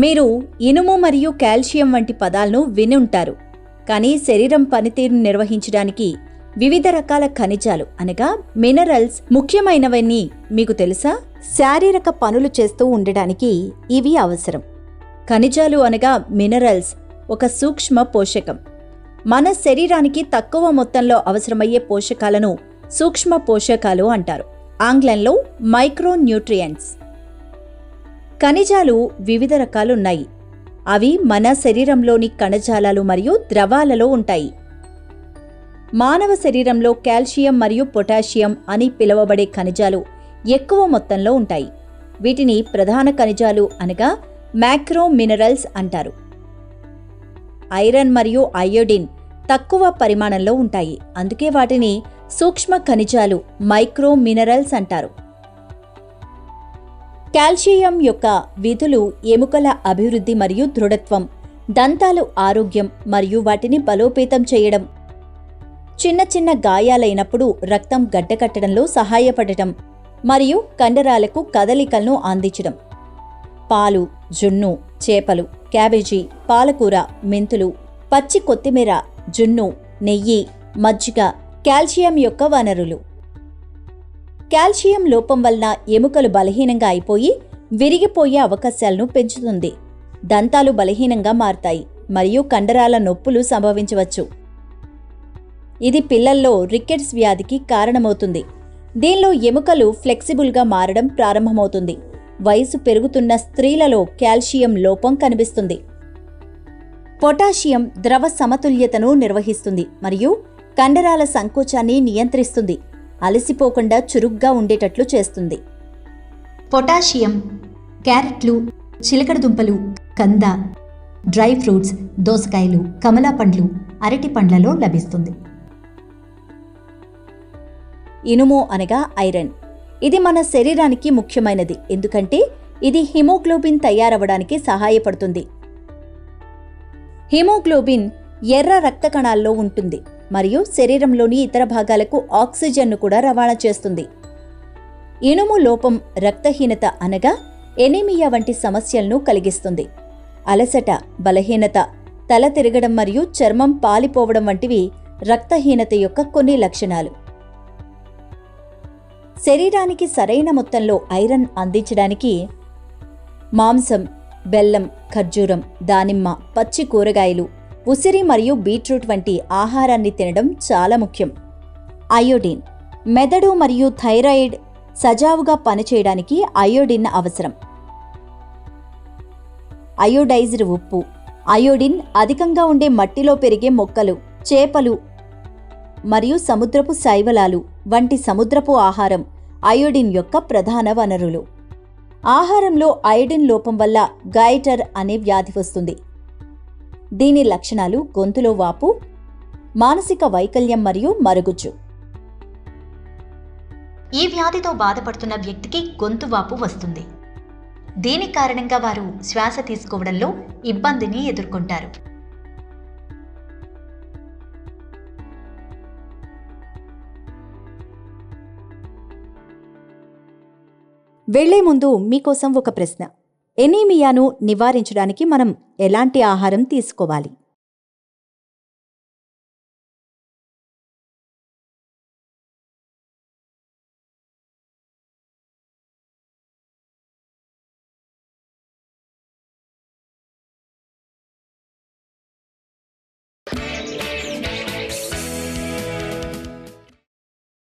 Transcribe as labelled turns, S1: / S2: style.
S1: మీరు ఇనుము మరియు కాల్షియం వంటి పదాలను విని ఉంటారు. కానీ శరీరం పనితీరును నిర్వహించడానికి వివిధ రకాల ఖనిజాలు అనగా మినరల్స్ ముఖ్యమైనవని మీకు తెలుసా? శారీరక పనులు చేస్తూ ఉండడానికి ఇవి అవసరం. ఖనిజాలు అనగా మినరల్స్ ఒక సూక్ష్మ పోషకం. మన శరీరానికి తక్కువ మొత్తంలో అవసరమయ్యే పోషకాలను సూక్ష్మ పోషకాలు అంటారు. ఆంగ్లంలో మైక్రో న్యూట్రియంట్స్ ఖనిజాలు వివిధ రకాలున్నాయి. అవి మన శరీరంలోని కణజాలాలు మరియు ద్రవాలలో ఉంటాయి. మానవ శరీరంలో కాల్షియం మరియు పొటాషియం అని పిలువబడే ఖనిజాలు ఎక్కువ మొత్తంలో ఉంటాయి. వీటిని ప్రధాన ఖనిజాలు అనగా మ్యాక్రో మినరల్స్ అంటారు. ఐరన్ మరియు అయోడిన్ తక్కువ పరిమాణంలో ఉంటాయి. అందుకే వాటిని సూక్ష్మ ఖనిజాలు మైక్రో మినరల్స్ అంటారు. కాల్షియం యొక్క విధులు ఎముకల అభివృద్ధి మరియు దృఢత్వం దంతాలు ఆరోగ్యం మరియు వాటిని బలోపేతం చేయడం. చిన్న చిన్న గాయాలైనప్పుడు రక్తం గడ్డకట్టడంలో సహాయపడటం మరియు కండరాలకు కదలికలను అందించడం. పాలు జున్ను చేపలు క్యాబేజీ పాలకూర మెంతులు పచ్చి కొత్తిమీర జున్ను నెయ్యి మజ్జిగ కాల్షియం యొక్క వనరులు. కాల్షియం లోపం వలన ఎముకలు బలహీనంగా అయిపోయి విరిగిపోయే అవకాశాలను పెంచుతుంది. దంతాలు బలహీనంగా మారతాయి మరియు కండరాల నొప్పులు సంభవించవచ్చు. ఇది పిల్లల్లో రికెట్స్ వ్యాధికి కారణమవుతుంది. దీనిలో ఎముకలు ఫ్లెక్సిబుల్గా మారడం ప్రారంభమవుతుంది. వయసు పెరుగుతున్న స్త్రీలలో కాల్షియం లోపం కనిపిస్తుంది. పొటాషియం ద్రవ సమతుల్యతను నిర్వహిస్తుంది మరియు కండరాల సంకోచాన్ని నియంత్రిస్తుంది. అలసిపోకుండా చురుగ్గా ఉండేటట్లు చేస్తుంది. పొటాషియం క్యారెట్లు చిలకడ దుంపలు కంద డ్రై ఫ్రూట్స్ దోసకాయలు కమలా పండ్లు అరటి పండ్లలో లభిస్తుంది. ఇనుము అనగా ఐరన్. ఇది మన శరీరానికి ముఖ్యమైనది. ఎందుకంటే ఇది హిమోగ్లోబిన్ తయారవడానికి సహాయపడుతుంది. హిమోగ్లోబిన్ ఎర్ర రక్త కణాల్లో ఉంటుంది. మరియు శరీరంలోని ఇతర భాగాలకు ఆక్సిజన్ను కూడా రవాణా చేస్తుంది. ఇనుము లోపం రక్తహీనత అనగా ఎనీమియా వంటి సమస్యలను కలిగిస్తుంది. అలసట బలహీనత తల తిరగడం మరియు చర్మం పాలిపోవడం వంటివి రక్తహీనత యొక్క కొన్ని లక్షణాలు. శరీరానికి సరైన మొత్తంలో ఐరన్ అందించడానికి మాంసం బెల్లం ఖర్జూరం దానిమ్మ పచ్చి కూరగాయలు ఉసిరి మరియు బీట్రూట్ వంటి ఆహారాన్ని తినడం చాలా ముఖ్యం. అయోడిన్ మెదడు మరియు థైరాయిడ్ సజావుగా పనిచేయడానికి అయోడిన్ అవసరం. అయోడైజ్డ్ ఉప్పు అయోడిన్ అధికంగా ఉండే మట్టిలో పెరిగే మొక్కలు చేపలు మరియు సముద్రపు శైవలాలు వంటి సముద్రపు ఆహారం అయోడిన్ యొక్క ప్రధాన వనరులు. ఆహారంలో అయోడిన్ లోపం వల్ల గైటర్ అనే వ్యాధి వస్తుంది. దీని లక్షణాలు గొంతులో వాపు మానసిక వైకల్యం మరియు మరుగుజ్జు. ఈ వ్యాధితో బాధపడుతున్న వ్యక్తికి గొంతు వాపు వస్తుంది. దీని కారణంగా వారు శ్వాస తీసుకోవడంలో ఇబ్బందిని ఎదుర్కొంటారు. వెళ్ళే ముందు మీకోసం ఒక ప్రశ్న. ఎనీమియాను నివారించడానికి మనం ఎలాంటి ఆహారం తీసుకోవాలి?